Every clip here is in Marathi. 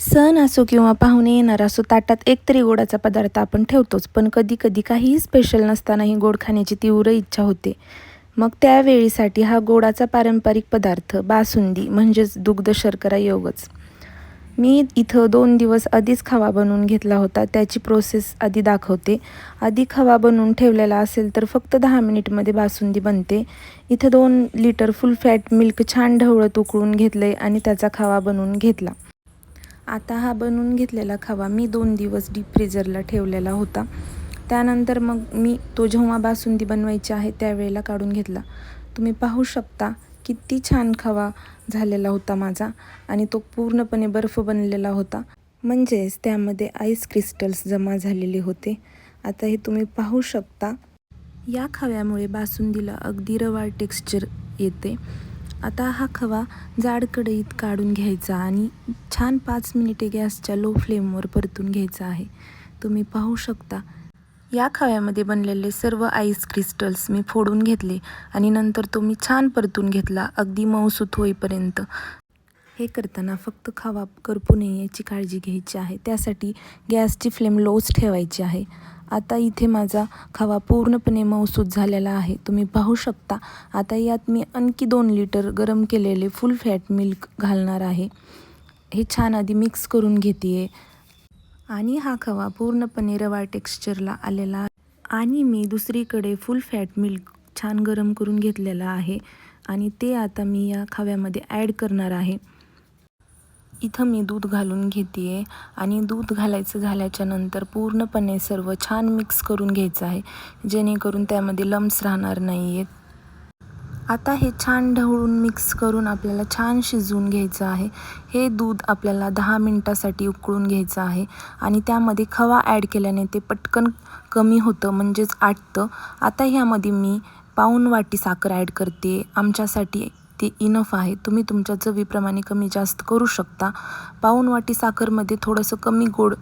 सण असो किंवा पाहुणे येणार असो ताटात एकतरी गोडाचा पदार्थ आपण ठेवतोच. पण कधी कधी काहीही स्पेशल नसतानाही गोड खाण्याची तीव्र इच्छा होते. मग त्यावेळीसाठी हा गोडाचा पारंपरिक पदार्थ बासुंदी म्हणजेच दुग्ध शर्करा योगच. मी इथं दोन दिवस आधीच खवा बनवून घेतला होता. त्याची प्रोसेस आधी दाखवते. आधी खवा बनवून ठेवलेला असेल तर फक्त दहा मिनिटमध्ये बासुंदी बनते. इथं दोन लिटर फुल फॅट मिल्क छान ढवळत उकळून आहे आणि त्याचा खवा बनवून घेतला. आता हा बनवून घेतलेला खवा मी दोन दिवस डीप फ्रीजरला ठेवलेला होता. त्यानंतर मग मी तो जेव्हा बासुंदी बनवायची आहे त्यावेळेला काढून घेतला. तुम्ही पाहू शकता किती छान खवा झालेला होता माझा आणि तो पूर्णपणे बर्फ बनलेला होता. म्हणजेच त्यामध्ये आईस क्रिस्टल्स जमा झालेले होते. आता हे तुम्ही पाहू शकता. या खव्यामुळे बासुंदीला अगदी रवाळ टेक्स्चर येते. आता हा खवा जाड कढईत काढून घ्यायचा आणि छान पाच मिनिटे गॅसच्या लो फ्लेमवर परतून घ्यायचा आहे. तुम्ही पाहू शकता. या खव्यामध्ये बनलेले सर्व आईस क्रिस्टल्स मी फोडून घेतले आणि नंतर तो मी छान परतून घेतला अगदी मऊसूत होईपर्यंत. हे करताना फक्त खवा करपू नये याची काळजी घ्यायची आहे. त्यासाठी गॅसची फ्लेम लोच ठेवायची आहे. आता इथे माझा खवा पूर्णपणे मऊसूत झालेला आहे. तुम्ही पाहू शकता आता यात मी आणखी दोन लिटर गरम केलेले फुल फॅट मिल्क घालणार आहे. हे छान आधी मिक्स करून घेते आणि हा खवा पूर्णपणे रवा टेक्स्चरला आलेला आणि मी दुसरीकडे फुल फॅट मिल्क छान गरम करून घेतलेला आहे. आणि ते आता मी या खव्यामध्ये ॲड करणार आहे. इथं मी दूध घालून घेते आहे आणि दूध घालायचं झाल्याच्यानंतर पूर्णपणे सर्व छान मिक्स करून घ्यायचं आहे. जेणेकरून त्यामध्ये लम्स राहणार नाही आहेत आता हे छान ढवळून मिक्स करून आपल्याला छान शिजवून घ्यायचं आहे. हे दूध आपल्याला दहा मिनटासाठी उकळून घ्यायचं आहे आणि त्यामध्ये खवा ॲड केल्याने ते पटकन कमी होतं म्हणजेच आटतं. आता ह्यामध्ये मी पाऊण वाटी साखर ॲड करते. आमच्यासाठी ते इनफ आहे. तुम्ही तुमच्या चवीप्रमाणे कमी जास्त करू शकता. पाऊण वाटी साखरमध्ये थोडंसं कमी गोड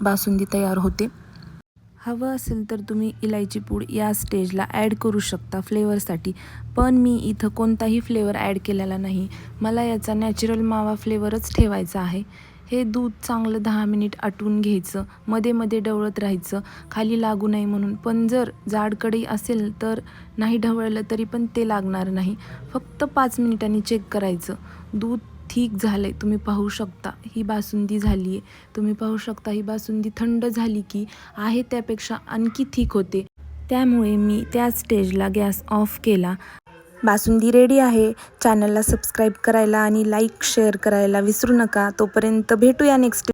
बासुंदी तयार होते. हवं असेल तर तुम्ही इलायची पूड या स्टेजला ॲड करू शकता फ्लेवरसाठी. पण मी इथं कोणताही फ्लेवर ॲड केलेला नाही. मला याचा नॅचरल मावा फ्लेवरच ठेवायचा आहे. हे दूध चांगलं दहा मिनिट आटवून घ्यायचं मध्ये मध्ये ढवळत राहायचं खाली लागू नये म्हणून. पण जर जाड कढई असेल तर नाही ढवळलं तरी पण ते लागणार नाही. फक्त पाच मिनिटांनी चेक करायचं. दूध ठीक झालं आहे तुम्ही पाहू शकता. ही बासुंदी झाली आहे तुम्ही पाहू शकता ही बासुंदी थंड झाली की आहे त्यापेक्षा आणखी ठीक होते. त्यामुळे मी त्या स्टेजला गॅस ऑफ केला. बासुंदी रेडी आहे. चॅनलला सबस्क्राईब करायला आणि लाईक शेअर करायला विसरू नका. तोपर्यंत भेटूया नेक्स्ट